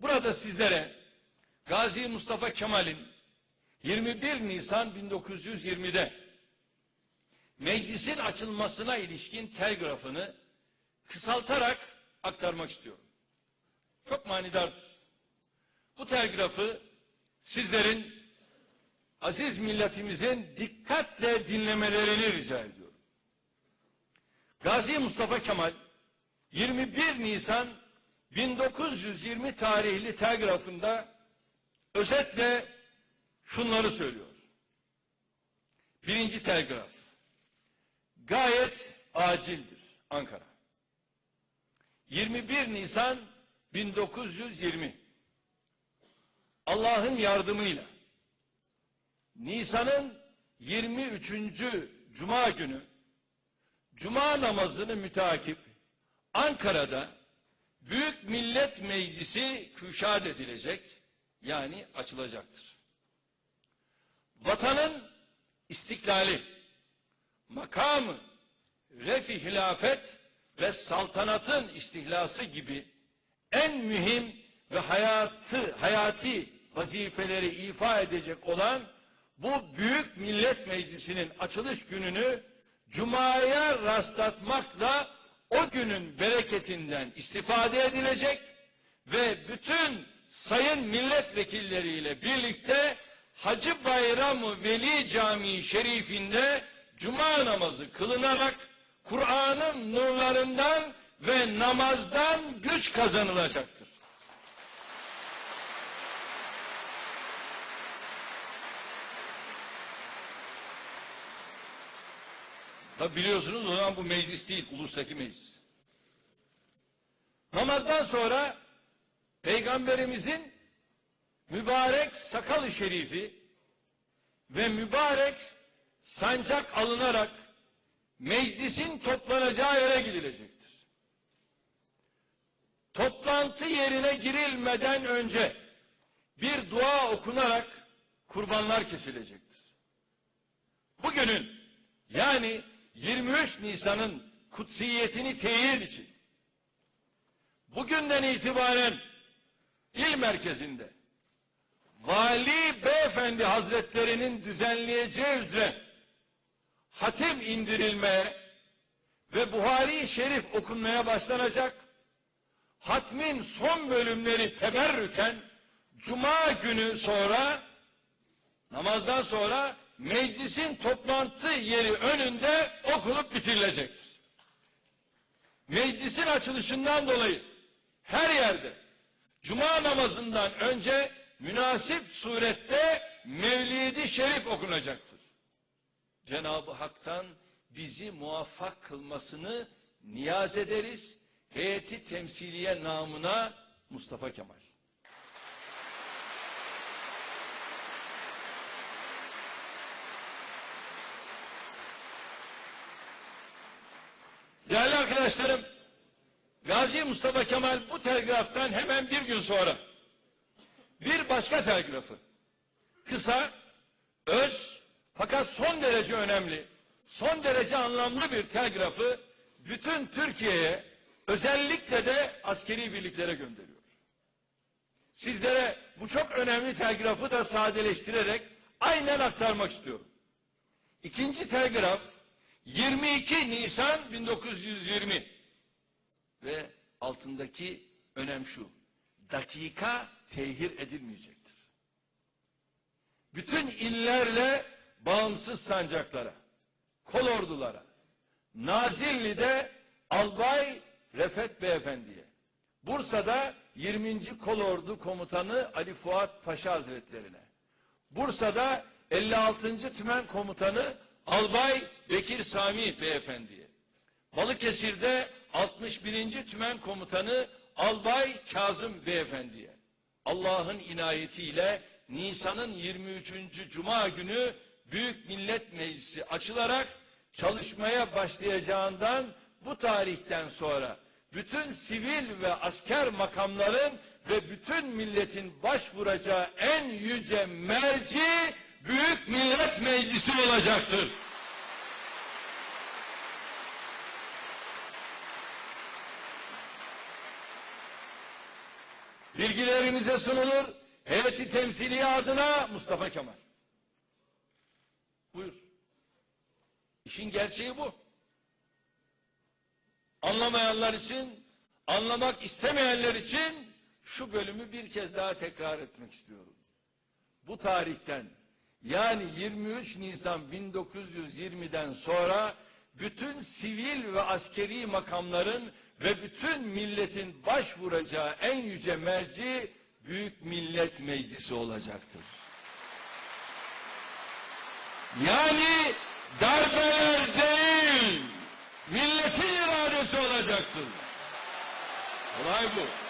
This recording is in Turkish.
Burada sizlere Gazi Mustafa Kemal'in 21 Nisan 1920'de meclisin açılmasına ilişkin telgrafını kısaltarak aktarmak istiyorum. Çok manidardır. Bu telgrafı sizlerin aziz milletimizin dikkatle dinlemelerini rica ediyorum. Gazi Mustafa Kemal 21 Nisan 1920 tarihli telgrafında özetle şunları söylüyor. Birinci telgraf. Gayet acildir Ankara. 21 Nisan 1920 Allah'ın yardımıyla Nisan'ın 23. Cuma günü Cuma namazını müteakip Ankara'da Büyük Millet Meclisi küşad edilecek yani açılacaktır. Vatanın istiklali, makamı, refi hilafet ve saltanatın istihlası gibi en mühim ve hayatı, hayati vazifeleri ifa edecek olan bu Büyük Millet Meclisi'nin açılış gününü Cuma'ya rastlatmakla o günün bereketinden istifade edilecek ve bütün sayın milletvekilleriyle birlikte Hacı Bayramı Veli Camii Şerifinde Cuma namazı kılınarak Kur'an'ın nurlarından ve namazdan güç kazanılacaktır. Tabi biliyorsunuz o zaman bu meclis değil, ulustaki meclis. Namazdan sonra Peygamberimizin mübarek sakalı şerifi ve mübarek sancak alınarak meclisin toplanacağı yere gidilecektir. Toplantı yerine girilmeden önce bir dua okunarak kurbanlar kesilecektir. Bugünün yani 23 Nisan'ın kutsiyetini teyit için bugünden itibaren il merkezinde Vali Beyefendi Hazretlerinin düzenleyeceği üzere hatim indirilmeye ve Buhari Şerif okunmaya başlanacak. Hatmin son bölümleri teberrüken Cuma günü sonra namazdan sonra meclisin toplantı yeri önünde okulup bitirilecektir. Meclisin açılışından dolayı her yerde Cuma namazından önce münasip surette Mevlid-i Şerif okunacaktır. Cenab-ı Hak'tan bizi muvaffak kılmasını niyaz ederiz. Heyeti temsiliye namına Mustafa Kemal. Değerli arkadaşlarım, Gazi Mustafa Kemal bu telgraftan hemen bir gün sonra bir başka telgrafı kısa, öz fakat son derece önemli, son derece anlamlı bir telgrafı bütün Türkiye'ye özellikle de askeri birliklere gönderiyor. Sizlere bu çok önemli telgrafı da sadeleştirerek aynen aktarmak istiyorum. İkinci telgraf 22 Nisan 1920 ve altındaki önem şu. Dakika tehir edilmeyecektir. Bütün illerle bağımsız sancaklara, kolordulara, Nazilli'de Albay Refet Beyefendi'ye, Bursa'da 20. Kolordu Komutanı Ali Fuat Paşa Hazretlerine, Bursa'da 56. Tümen Komutanı Albay Bekir Sami Beyefendi'ye, Balıkesir'de 61. Tümen Komutanı Albay Kazım Beyefendi'ye, Allah'ın inayetiyle Nisan'ın 23. Cuma günü Büyük Millet Meclisi açılarak çalışmaya başlayacağından bu tarihten sonra bütün sivil ve asker makamların ve bütün milletin başvuracağı en yüce merci Büyük Millet Meclisi olacaktır. Bir bilgilerimize sunulur. Heyeti temsiliye adına Mustafa Kemal. Buyur. İşin gerçeği bu. Anlamayanlar için, anlamak istemeyenler için şu bölümü bir kez daha tekrar etmek istiyorum. Bu tarihten yani 23 Nisan 1920'den sonra bütün sivil ve askeri makamların ve bütün milletin başvuracağı en yüce merci Büyük Millet Meclisi olacaktır. Yani darbeler değil, milletin iradesi olacaktır. Olay bu.